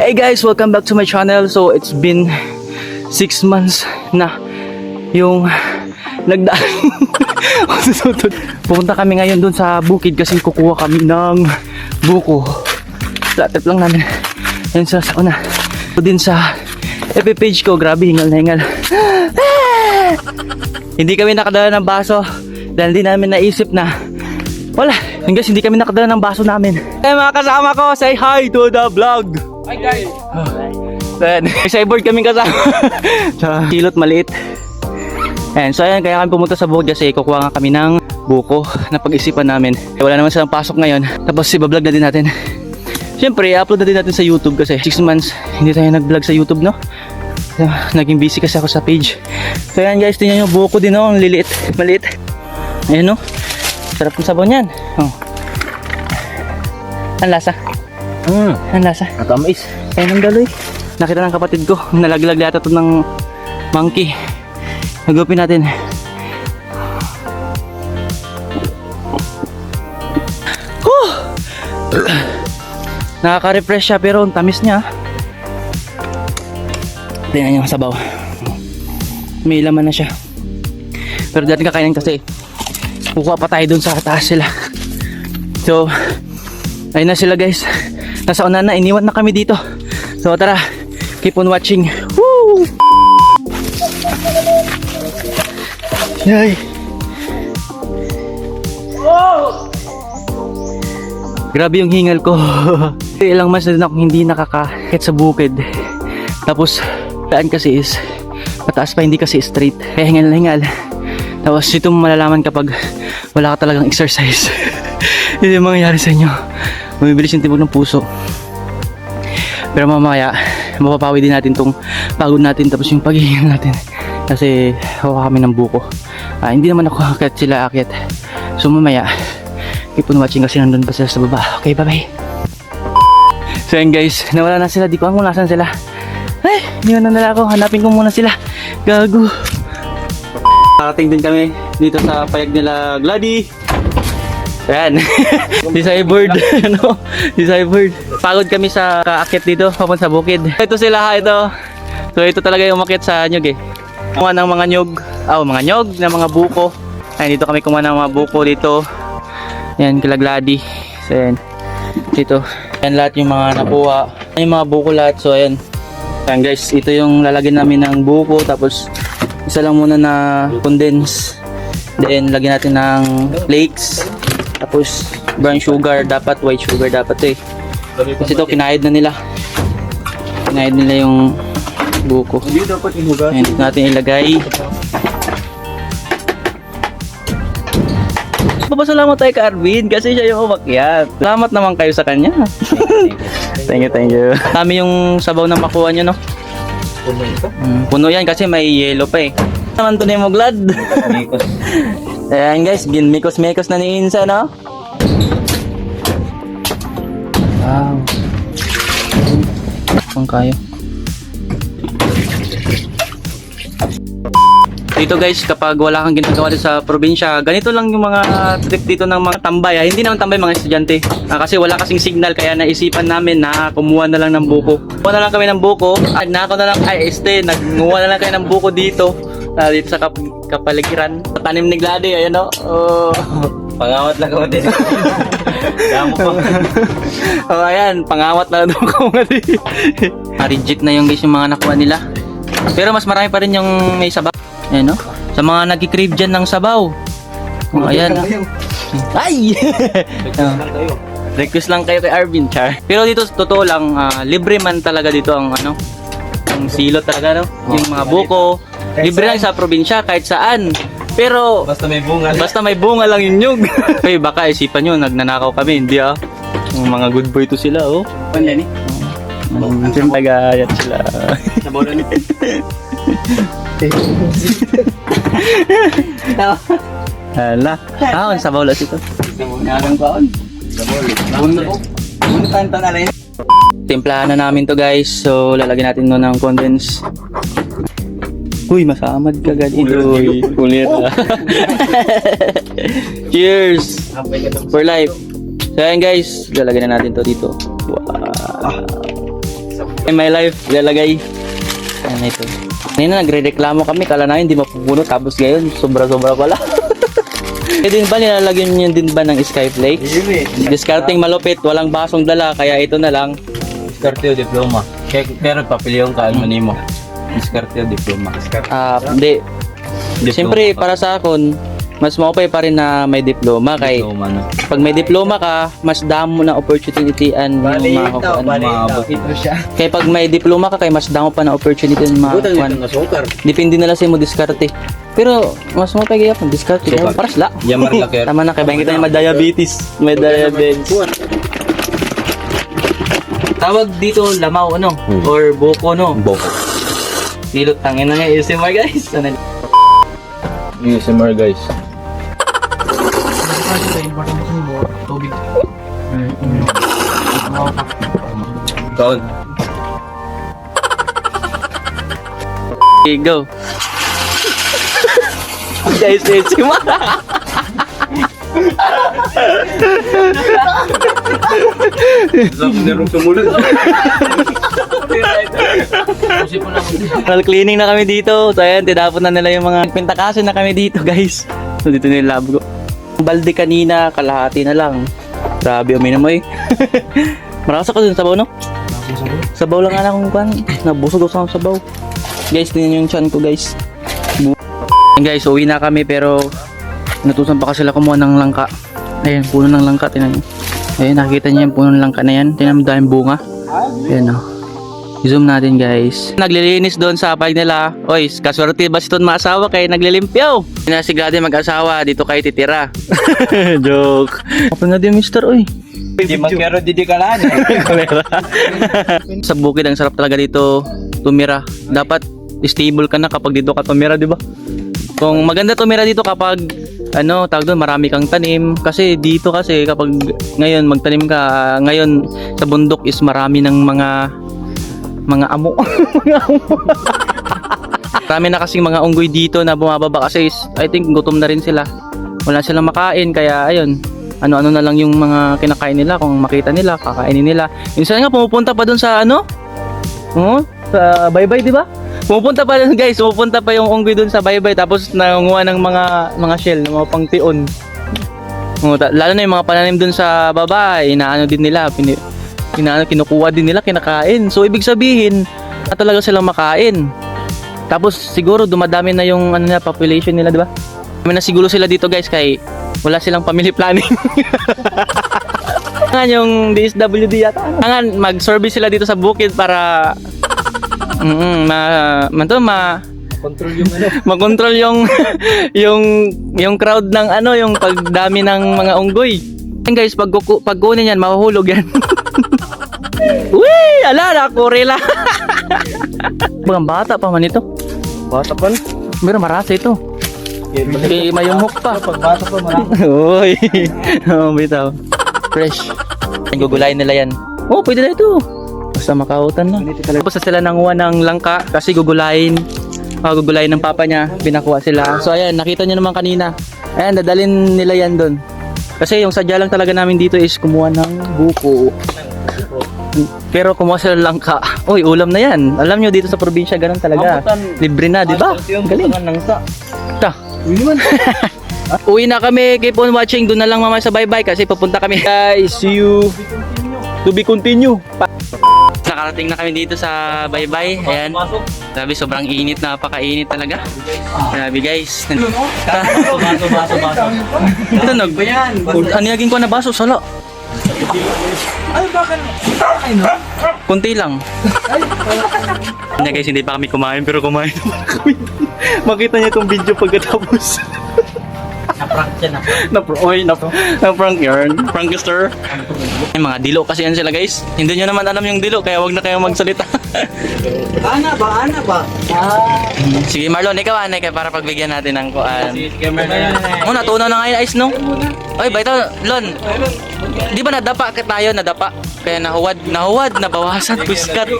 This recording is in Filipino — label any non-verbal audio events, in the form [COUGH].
Hey guys, welcome back to my channel. So it's been 6 months na yung nagdaan. [LAUGHS] Pupunta kami ngayon dun sa bukid kasi kukuha kami ng buko. Flat trip lang namin. Yan sa sa una. So din sa FB page ko, grabe hingal na hingal. [GASPS] hindi kami nakadala ng baso dahil di namin naisip na wala, hanggang hindi kami nakadala ng baso namin. Eh mga kasama ko, say hi to the vlog. Hi guys! Then, [LAUGHS] may cyborg kaming kasama. [LAUGHS] sa kilot maliit. Ayan, so ayan, kaya kami pumunta sa bukid kasi kukuha nga kami ng buko na pag-isipan namin. Eh, Wala naman silang pasok ngayon. Tapos iba-vlog na din natin. [LAUGHS] Siyempre, i-upload na din natin sa YouTube kasi 6 months hindi tayo nag-vlog sa YouTube, no? So, naging busy kasi ako sa page. So ayan guys, tingnan nyo, buko din oh, ang liliit, maliit. Ayan no, sarap ng sabaw niyan. Oh. Ang lasa, Hmm, ang lasa. natamis. Ayun ang daloy. Nakita ng kapatid ko, nalaglag yata to ng monkey. Nagupin natin. Whew! [CLEARS THROAT] Nakaka-refresh siya pero ang tamis niya. Tingnan niyo sabaw. May laman na siya. Pero dati kakainin kasi kukuha pa tayo dun sa taas sila. [LAUGHS] So, ayun na sila guys. Nasa una na, iniwan na kami dito. So tara, keep on watching. Woo! Yay! Grabe yung hingal ko. [LAUGHS] Ilang months na din ako hindi nakakakit sa bukid. Tapos, daan kasi is mataas pa hindi kasi straight. Kaya hingal na hingal. Tapos ito malalaman kapag wala ka talagang exercise. [LAUGHS] Yun yung mangyayari sa inyo. Bumibilis yung tibok ng puso. Pero mamaya, mapapawi din natin tong pagod natin tapos yung paghihinga [LAUGHS] natin. Kasi hawa kami ng buko. Ah, hindi naman ako akit sila akit. So mamaya, keep on watching kasi nandun pa sila sa baba. Okay, bye-bye. So yan guys, nawala na sila. Di ko kung nasan sila. Ay, hindi na nila ako. Hanapin ko muna sila. Gago. Nakating din kami dito sa payag nila Glady. Ayan. [LAUGHS] si Cyborg. [LAUGHS] ano? Si Cyborg. Pagod kami sa kaakit dito, papunta sa bukid. Ito sila ito. So ito talaga yung umakit sa nyog eh. Kumuha ng mga nyog. Ah, oh, mga nyog na mga buko. Ayan, dito kami kumuha ng mga buko dito. Ayan, kila Glady. So ayan. Dito. Ayan lahat yung mga nakuha. Ayan yung mga buko lahat. So ayan. Ayan guys, ito yung lalagyan namin ng buko. Tapos isa lang muna na condense. Then lagyan natin ng flakes. Tapos brown sugar dapat, white sugar dapat eh. Kasi ito kinahid na nila. Kinahid nila yung buko. Hindi dapat inuga. Ayan, natin ilagay. Papasalamat tayo kay Arvin kasi siya yung umakyat. Salamat naman kayo sa kanya. [LAUGHS] thank you, thank you. Dami yung sabaw na makuha nyo, no? Puno ito. Mm, puno yan kasi may yellow pa eh. Naman to mo glad. [LAUGHS] Ayan guys, ginmikos-mikos na ni Insa, no? Wow. Kung kayo. Dito guys, kapag wala kang ginagawa sa probinsya, ganito lang yung mga trip dito ng mga tambay. ah. Hindi naman tambay mga estudyante. Ah, kasi wala kasing signal kaya naisipan namin na kumuha na lang ng buko. Kumuha na lang kami ng buko. At nako na lang, ay este, nagmuha na lang kayo ng buko dito. Ah, dito sa kap kapaligiran. Sa tanim ni Glady, ayan o. Oh. [LAUGHS] Pangawat lang ako din. Damo pa. [LAUGHS] oh, ayan, pangawat na daw ko nga di. Reject na yung guys yung mga nakuha nila. Pero mas marami pa rin yung may sabaw. Ayan no? Sa mga nagki-crave dyan ng sabaw. Oh, ayan. Ay! Oh, [LAUGHS] request lang kayo kay Arvin, char. Pero dito, totoo lang, ah, libre man talaga dito ang ano, ang silot talaga, no? Yung mga buko. Libre lang sa probinsya, kahit saan. Pero, Basta may bunga. Basta may bunga lang yung nyug. Hey, baka isipan nyo, nagnanakaw kami, hindi ah. Yung mga good boy to sila, oh. Panyan eh. Um, Siyempre, gayat sila. Sabaw na nito. Hala. Ah, ang sabaw las ito. Nagang kaon. Sabaw. Puno ko. Puno tayo na rin. Timplahan na namin to guys. So, lalagyan natin nun ng condense. Uy, masamad ka agad. Uy, kulit ah. [LAUGHS] Cheers! Hapay ka For life. So, ayan guys. Lalagyan na natin to dito. Wow. In my life, ilalagay. Ano ito? Kanina nagre-reklamo kami, kala namin hindi mapupuno, tapos ngayon, sobra-sobra pala. [LAUGHS] Eh din ba, nilalagyan niyo din ba ng Skyflake? Discarding malupit, walang basong dala, kaya ito na lang. Diskarte o diploma. Kaya, pero papiliyon ka ano nimo. Diskarte o diploma. Ah, hindi. Siyempre, para sa akon, mas maupay pa rin na may diploma kay Diploma no. pag may diploma ka, mas damo na opportunity an yung makakuan. Maabot. Ito siya. Kaya pag may diploma ka, kay mas damo pa na opportunity ang Butan makakuan. nito ng sukar. Depende na lang sa mo diskarte. Pero mas mo pag kung diskarte kaya Sukat. para sila. Yamar kaya. [LAUGHS] Tama na kay bangkita niya may diabetes, may diabetes. Tawag dito lamaw ano Hmm. or buko no. Boko. Dilot tangin na nga ASMR guys. Ano? ASMR guys. Tubig. Kaon. Okay, go. guys, ASMR. Sabi na rin [LAUGHS] Well, cleaning na kami dito. So ayan, tinapon na nila yung mga pintakasin na kami dito, guys. So dito na yung lab ko. Balde kanina, kalahati na lang. Grabe, uminom mo eh. [LAUGHS] Marakas ako dun sabaw, no? Sabaw lang nga akong kwan. Nabusog ako sa sabaw. Guys, tingnan yung chan ko, guys. Ayan, guys, uwi na kami pero natusan pa kasi sila kumuha ng langka. Ayan, puno ng langka, tingnan nyo. Ayan, nakikita niyo yung puno ng langka na yan. Tingnan mo dahil bunga. Ayan, oh. I-zoom natin guys. Naglilinis doon sa pag nila. Oy, kaswerte ba si Ton maasawa kay naglilimpyaw? Sinasigurado yung mag-asawa, dito kayo titira. [LAUGHS] Joke. Apa na din mister, oy. Di magkero di di kalaan. [LAUGHS] sa bukid ang sarap talaga dito tumira. Dapat stable ka na kapag dito ka tumira, di ba? Kung maganda tumira dito kapag ano, tawag doon, marami kang tanim. Kasi dito kasi kapag ngayon magtanim ka, ngayon sa bundok is marami ng mga mga amo. [LAUGHS] mga amo. marami na kasing mga unggoy dito na bumababa kasi I think gutom na rin sila. Wala silang makain kaya ayun, ano-ano na lang yung mga kinakain nila kung makita nila, kakainin nila. Minsan nga pumupunta pa doon sa ano? Oo, sa baybay, di ba? Pumupunta pa doon guys, pumupunta pa yung unggoy doon sa baybay tapos nangunguha ng mga mga shell, ng mga pangtion. Ta- lalo na yung mga pananim doon sa baba, inaano din nila, pini, inaano, kinukuha din nila, kinakain. So ibig sabihin, na talaga silang makain. Tapos siguro dumadami na yung ano na population nila, di ba? Dami na siguro sila dito guys kay wala silang family planning. [LAUGHS] Nga yung DSWD yata. Nga mag-service sila dito sa bukid para mm, ma man to, ma Control yung ano. [LAUGHS] makontrol yung yung yung crowd ng ano, yung pagdami ng mga unggoy. Yan guys, pag pag kunin yan, mahuhulog yan. [LAUGHS] Uy, ala na kurela. [LAUGHS] Mga bata pa man ito. Bata pa. Pero marasa ito. Kay mayumok pa. Pag bata pa marami. Uy. [LAUGHS] oh, bitaw. Fresh. Gugulayin nila yan. Oh, pwede na ito. Basta makautan na. Tapos sila nanguha ng langka kasi gugulayin. Ah, gugulayin ng papa niya. Pinakuha sila. So ayan, nakita niyo naman kanina. Ayan, dadalin nila yan doon. Kasi yung sadya lang talaga namin dito is kumuha ng buko. Pero kumuha sila ng langka. [LAUGHS] Uy, ulam na yan. Alam nyo, dito sa probinsya, ganun talaga. Libre na, di ba? Galing. Ta. [LAUGHS] Uwi na kami. Keep on watching. Doon na lang mamaya sa bye-bye kasi papunta kami. Guys, see you. To be continue. Nakarating na kami dito sa bye-bye. Ayan. Sabi, sobrang init. Napakainit talaga. Grabe guys. Baso, baso, baso. Tunog. Ano naging ko na baso? Sala. Ay, bakit? Ay, no? Kunti lang. Hindi guys, hindi pa kami kumain pero kumain naman kami. Makita niya itong video pagkatapos. Na-prank siya na. na oy, na, na prank yarn. Prankster. Yung mga dilo kasi yan sila guys. Hindi nyo naman alam yung dilo kaya wag na kayo magsalita. [LAUGHS] Ana ba? Ana ba? Ah. Sige Marlon, ikaw anay ka para pagbigyan natin ng kuan. Na yan. Oh, natunaw na nga yung ice no? Oy, baito, Lon. Di ba nadapa ka tayo, nadapa? Kaya nahuwad, nahuwad, nabawasan, puskat.